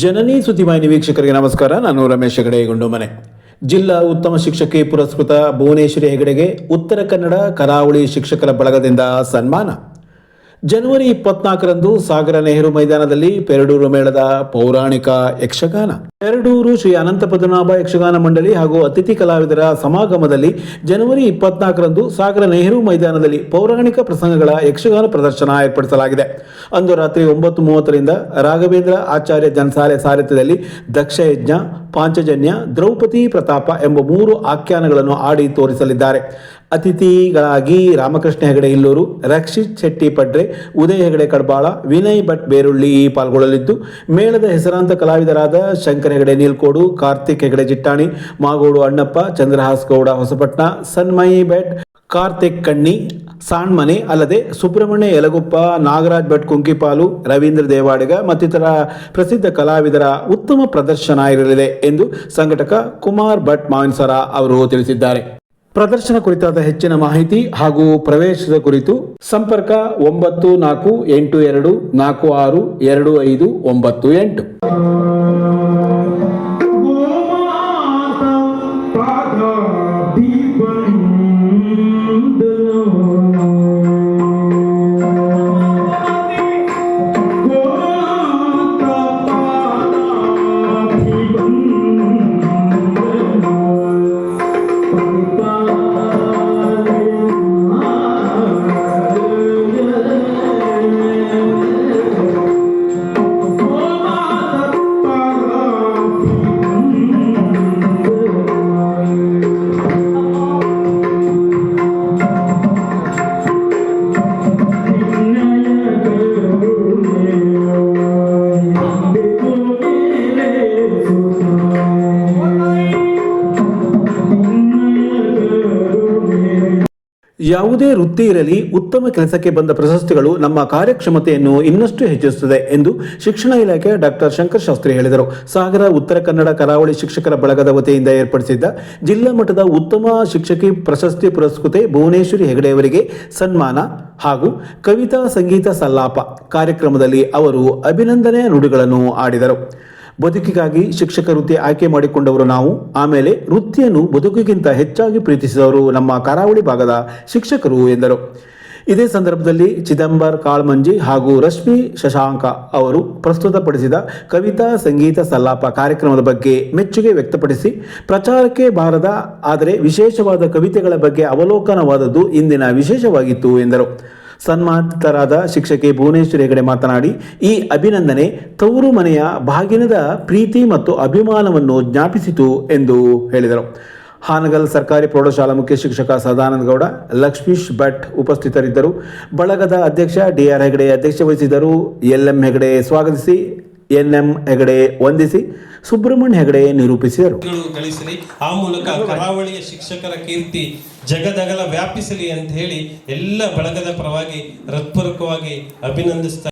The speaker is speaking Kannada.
ಜನನಿ ಸುದ್ದಿವಾಹಿನಿ ವೀಕ್ಷಕರಿಗೆ ನಮಸ್ಕಾರ. ನಾನು ರಮೇಶ್ ಹೆಗಡೆ ಗುಂಡುಮನೆ ಜಿಲ್ಲಾ ಉತ್ತಮ ಶಿಕ್ಷಕಿ ಪುರಸ್ಕೃತ ಭುವನೇಶ್ವರಿ ಹೆಗಡೆಗೆ ಉತ್ತರ ಕನ್ನಡ ಕರಾವಳಿ ಶಿಕ್ಷಕರ ಬಳಗದಿಂದ ಸನ್ಮಾನ. ಜನವರಿ ಇಪ್ಪತ್ನಾಲ್ಕರಂದು ಸಾಗರ ನೆಹರು ಮೈದಾನದಲ್ಲಿ ಪೆರಡೂರು ಮೇಳದ ಪೌರಾಣಿಕ ಯಕ್ಷಗಾನ. ಪೆರಡೂರು ಶ್ರೀ ಅನಂತ ಪದ್ಮನಾಭ ಯಕ್ಷಗಾನ ಮಂಡಳಿ ಹಾಗೂ ಅತಿಥಿ ಕಲಾವಿದರ ಸಮಾಗಮದಲ್ಲಿ ಜನವರಿ ಇಪ್ಪತ್ನಾಲ್ಕರಂದು ಸಾಗರ ನೆಹರು ಮೈದಾನದಲ್ಲಿ ಪೌರಾಣಿಕ ಪ್ರಸಂಗಗಳ ಯಕ್ಷಗಾನ ಪ್ರದರ್ಶನ ಏರ್ಪಡಿಸಲಾಗಿದೆ. ಅಂದು ರಾತ್ರಿ ಒಂಬತ್ತು ಮೂವತ್ತರಿಂದ ರಾಘವೇಂದ್ರ ಆಚಾರ್ಯ ಜನಸಾಲೆ ಸಾರಥ್ಯದಲ್ಲಿ ದಕ್ಷಯಜ್ಞ, ಪಾಂಚಜನ್ಯ, ದ್ರೌಪದಿ ಪ್ರತಾಪ ಎಂಬ ಮೂರು ಆಖ್ಯಾನಗಳನ್ನು ಆಡಿ ತೋರಿಸಲಿದ್ದಾರೆ. ಅತಿಥಿಗಳಾಗಿ ರಾಮಕೃಷ್ಣ ಹೆಗಡೆ ಇಲ್ಲೂರು, ರಕ್ಷಿತ್ ಶೆಟ್ಟಿ ಪಡ್ರೆ, ಉದಯ ಹೆಗಡೆ ಕಡ್ಬಾಳ, ವಿನಯ್ ಭಟ್ ಬೇರುಳ್ಳಿ ಪಾಲ್ಗೊಳ್ಳಲಿದ್ದು, ಮೇಳದ ಹೆಸರಾಂತ ಕಲಾವಿದರಾದ ಶಂಕರ್ ಹೆಗಡೆ ನೀಲ್ಕೋಡು, ಕಾರ್ತಿಕ್ ಹೆಗಡೆ ಚಿಟ್ಟಾಣಿ ಮಾಗೋಡು ಅಣ್ಣಪ್ಪ ಚಂದ್ರಹಾಸ್ ಗೌಡ ಹೊಸಪಟ್ಟಣ ಸನ್ಮಯಿ ಭಟ್, ಕಾರ್ತಿಕ್ ಕಣ್ಣಿ, ಸಾಣ್ಮನೆ ಅಲ್ಲದೆ ಸುಬ್ರಹ್ಮಣ್ಯ ಯಲಗುಪ್ಪ, ನಾಗರಾಜ್ ಭಟ್ ಕುಂಕಿಪಾಲು, ರವೀಂದ್ರ ದೇವಾಡಿಗ ಮತ್ತಿತರ ಪ್ರಸಿದ್ಧ ಕಲಾವಿದರ ಉತ್ತಮ ಪ್ರದರ್ಶನ ಇರಲಿದೆ ಎಂದು ಸಂಘಟಕ ಕುಮಾರ್ ಭಟ್ ಮಾವಿನಸರ ಅವರು ತಿಳಿಸಿದ್ದಾರೆ. ಪ್ರದರ್ಶನ ಕುರಿತಾದ ಹೆಚ್ಚಿನ ಮಾಹಿತಿ ಹಾಗೂ ಪ್ರವೇಶದ ಕುರಿತು ಸಂಪರ್ಕ ಒಂಬತ್ತು ನಾಲ್ಕು ಎಂಟು ಎರಡು ನಾಲ್ಕು ಆರು ಎರಡು ಐದು ಒಂಬತ್ತು ಎಂಟು. সাধন ಯಾವುದೇ ವೃತ್ತಿ ಇರಲಿ, ಉತ್ತಮ ಕೆಲಸಕ್ಕೆ ಬಂದ ಪ್ರಶಸ್ತಿಗಳು ನಮ್ಮ ಕಾರ್ಯಕ್ಷಮತೆಯನ್ನು ಇನ್ನಷ್ಟು ಹೆಚ್ಚಿಸುತ್ತದೆ ಎಂದು ಶಿಕ್ಷಣ ಇಲಾಖೆ ಡಾಕ್ಟರ್ ಶಂಕರ್ ಶಾಸ್ತ್ರಿ ಹೇಳಿದರು. ಸಾಗರ, ಉತ್ತರ ಕನ್ನಡ ಕರಾವಳಿ ಶಿಕ್ಷಕರ ಬಳಗದ ವತಿಯಿಂದ ಏರ್ಪಡಿಸಿದ್ದ ಜಿಲ್ಲಾ ಮಟ್ಟದ ಉತ್ತಮ ಶಿಕ್ಷಕಿ ಪ್ರಶಸ್ತಿ ಪುರಸ್ಕೃತೆ ಭುವನೇಶ್ವರಿ ಹೆಗಡೆಯವರಿಗೆ ಸನ್ಮಾನ ಹಾಗೂ ಕವಿತಾ ಸಂಗೀತ ಸಲ್ಲಾಪ ಕಾರ್ಯಕ್ರಮದಲ್ಲಿ ಅವರು ಅಭಿನಂದನೆ ನುಡಿಗಳನ್ನು ಆಡಿದರು ಬದುಕಿಗಾಗಿ ಶಿಕ್ಷಕ ವೃತ್ತಿ ಆಯ್ಕೆ ಮಾಡಿಕೊಂಡವರು ನಾವು. ಆಮೇಲೆ ವೃತ್ತಿಯನ್ನು ಬದುಕಿಗಿಂತ ಹೆಚ್ಚಾಗಿ ಪ್ರೀತಿಸಿದವರು ನಮ್ಮ ಕರಾವಳಿ ಭಾಗದ ಶಿಕ್ಷಕರು ಎಂದರು. ಇದೇ ಸಂದರ್ಭದಲ್ಲಿ ಚಿದಂಬರ್, ಕಾಳ್ಮಂಜಿ ಹಾಗೂ ರಶ್ಮಿ ಶಶಾಂಕ ಅವರು ಪ್ರಸ್ತುತಪಡಿಸಿದ ಕವಿತಾ ಸಂಗೀತ ಸಲ್ಲಾಪ ಕಾರ್ಯಕ್ರಮದ ಬಗ್ಗೆ ಮೆಚ್ಚುಗೆ ವ್ಯಕ್ತಪಡಿಸಿ, ಪ್ರಚಾರಕ್ಕೆ ಬಾರದ ಆದರೆ ವಿಶೇಷವಾದ ಕವಿತೆಗಳ ಬಗ್ಗೆ ಅವಲೋಕನವಾದದ್ದು ಇಂದಿನ ವಿಶೇಷವಾಗಿತ್ತು ಎಂದರು. ಸನ್ಮಾನಿತರಾದ ಶಿಕ್ಷಕಿ ಭುವನೇಶ್ವರಿ ಹೆಗಡೆ ಮಾತನಾಡಿ, ಈ ಅಭಿನಂದನೆ ತವರು ಮನೆಯ ಭಾಗಿನದ ಪ್ರೀತಿ ಮತ್ತು ಅಭಿಮಾನವನ್ನು ಜ್ಞಾಪಿಸಿತು ಎಂದು ಹೇಳಿದರು. ಹಾನಗಲ್ ಸರ್ಕಾರಿ ಪ್ರೌಢಶಾಲಾ ಮುಖ್ಯ ಶಿಕ್ಷಕ ಸದಾನಂದ ಗೌಡ, ಲಕ್ಷ್ಮೀಶ್ ಭಟ್ ಉಪಸ್ಥಿತರಿದ್ದರು. ಬಳಗದ ಅಧ್ಯಕ್ಷ ಡಿ ಆರ್ ಹೆಗಡೆ ಅಧ್ಯಕ್ಷ ವಹಿಸಿದರು ಎಲ್ ಎಂ ಹೆಗಡೆ ಸ್ವಾಗತಿಸಿ, ಎನ್ ಎಂ ಹೆಗಡೆ ವಂದಿಸಿ. ಸುಬ್ರಹ್ಮಣ್ಯ ಹೆಗಡೆ ನಿರೂಪಿಸಿದರು. ಗಳು ಗಳಿಸಲಿ ಆ ಮೂಲಕ ಕರಾವಳಿಯ ಶಿಕ್ಷಕರ ಕೀರ್ತಿ ಜಗದಗಲ ವ್ಯಾಪಿಸಲಿ ಅಂತ ಹೇಳಿ ಎಲ್ಲ ಬಳಗದ ಪರವಾಗಿ ಹೃತ್ಪೂರ್ವಕವಾಗಿ ಅಭಿನಂದಿಸ್ತಾ